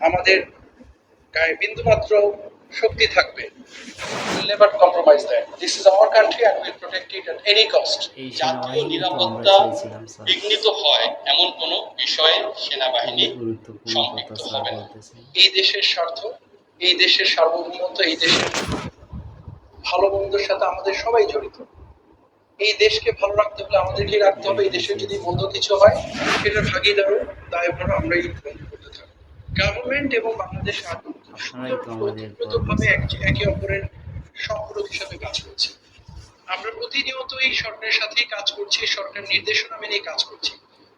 আমাদের গায়ে বিন্দুমাত্র শক্তি থাকবে। Never compromise that this is our country and will protect it at any cost এই জাতীয় নিরাপত্তা বিঘ্নিত হয় এমন কোনো বিষয়ে সেনাবাহিনী সম্পৃক্ত হবে না। এই দেশের স্বার্থ এই দেশের সার্বভৌমত্ব এই দেশের ভালো মন্দের সাথে আমাদের সবাই জড়িত। এই দেশকে ভালো রাখতে হলে আমাদেরকে রাখতে হবে। এই দেশের যদি মন্দ কিছু হয় সেটার ভাগিদারও দায়ভার আমরাই গভর্নমেন্ট এবং বাংলাদেশ আর্মি আপনারাই তো আমাদের ভাবে একে অপরের সম্পূরক হিসাবে কাজ করছে। আমরা প্রতিনিয়ত এই সরকারের সাথেই কাজ করছি সরকার নির্দেশনা মেনে কাজ করছি।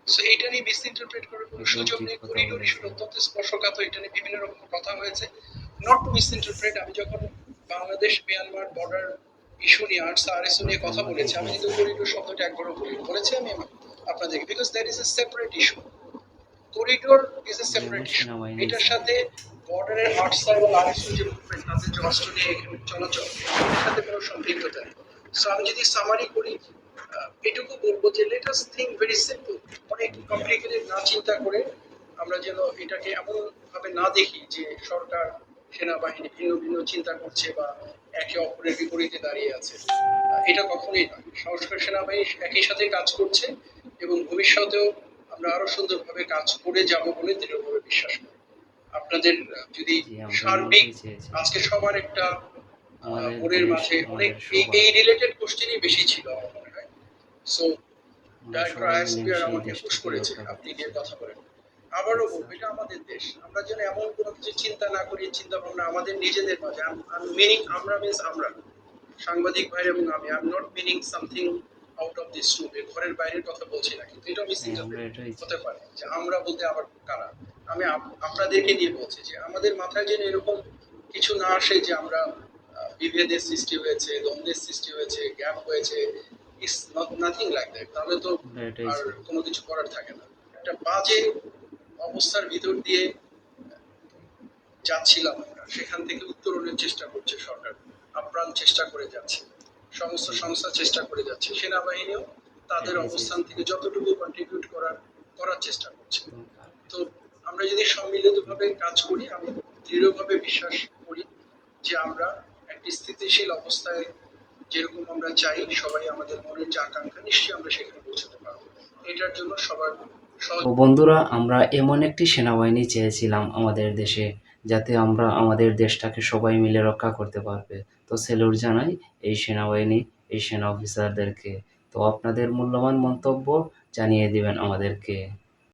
সো এটা নিয়ে মিসইন্টারপ্রেট করার কোনো সুযোগ নেই। করিডোর বলেছেন। ইস্যু অত্যন্ত স্পর্শকাতর এটা নিয়ে বিভিন্ন রকম কথা হয়েছে। নট টু মিসইন্টারপ্রেট আমি যখন বাংলাদেশ মিয়ানমার বর্ডার ইস্যু নিয়ে আর্টস আর এস নিয়ে কথা বলেছি আমি কিন্তু করিডোর শব্দটা একবারও বলি বলেছি আমি আপনাদেরকে because that is a separate issue corridor is a separate issue এটার সাথে বর্ডারের আর্টস এবং আর যে মুভমেন্ট তাদের যে এখানে চলাচল এটার সাথে কোনো সম্পৃক্ততা নেই। সো আমি যদি সামারি করি এটুকু বলব যে let us think very simple অনেক কমপ্লিকেটেড না চিন্তা করে আমরা যেন এটাকে এমন ভাবে না দেখি যে সরকার সেনাবাহিনী ভিন্ন ভিন্ন চিন্তা করছে বা একে অপরের বিপরীতে দাঁড়িয়ে আছে। এটা কখনোই নয়। সংস্কার সেনাবাহিনী একই সাথে কাজ করছে এবং ভবিষ্যতেও আমরা আরও সুন্দরভাবে কাজ করে যাব বলে দৃঢ়ভাবে বিশ্বাস করি। আপনাদের যদি সার্বিক আজকে সবার একটা মনের মাঝে অনেক এই রিলেটেড কোশ্চেনই বেশি ছিল আমার মনে হয়। সো আর আমাকে পুশ করেছে আপনি গিয়ে কথা বলেন। আবারও বলব এটা আমাদের দেশ। আমরা যেন এমন কোনো কিছু চিন্তা না করি চিন্তা ভাবনা আমাদের নিজেদের মাঝে। মিনিং আমরা মিনস আমরা। সাংবাদিক ভাই এবং আমি I am not meaning something out of this room ঘরের বাইরের কথা বলছি না কিন্তু এটা মিসিং হ্যাঁ। হতে পারে। যে আমরা বলতে আবার কারা? আমি আপনাদেরকে নিয়ে বলছি যে আমাদের মাথায় যেন এরকম কিছু না আসে যে আমরা বিভেদের সৃষ্টি হয়েছে দ্বন্দ্বের সৃষ্টি হয়েছে গ্যাপ হয়েছে is not nothing like that তাহলে তো আর কোনো কিছু করার থাকে না। একটা বাজে অবস্থার ভিতর দিয়ে যাচ্ছিলাম আমরা সেখান থেকে উত্তরণের চেষ্টা করছে সরকার আপ্রাণ চেষ্টা করে যাচ্ছে। সমস্ত সংস্থা চেষ্টা করে যাচ্ছে। সেনাবাহিনীও তাদের অবস্থান থেকে যতটুকু কন্ট্রিবিউট করার করার চেষ্টা করছে। তো আমরা যদি সম্মিলিতভাবে কাজ করি আমি দৃঢ়ভাবে বিশ্বাস করি যে আমরা একটি স্থিতিশীল অবস্থায় যেরকম আমরা চাই সবাই আমাদের মনের যে আকাঙ্ক্ষা নিশ্চয়ই আমরা সেখানে পৌঁছতে পারব। এটার জন্য সবার তো বন্ধুরা আমরা এমন একটি সেনাবাহিনী চেয়েছিলাম আমাদের দেশে। যাতে আমরা আমাদের দেশটাকে সবাই মিলে রক্ষা করতে পারবে। তো সেলুট জানাই, এই সেনাবাহিনী, এই সেনা অফিসারদেরকে তো আপনাদের মূল্যবান মন্তব্য জানিয়ে দিবেন আমাদেরকে।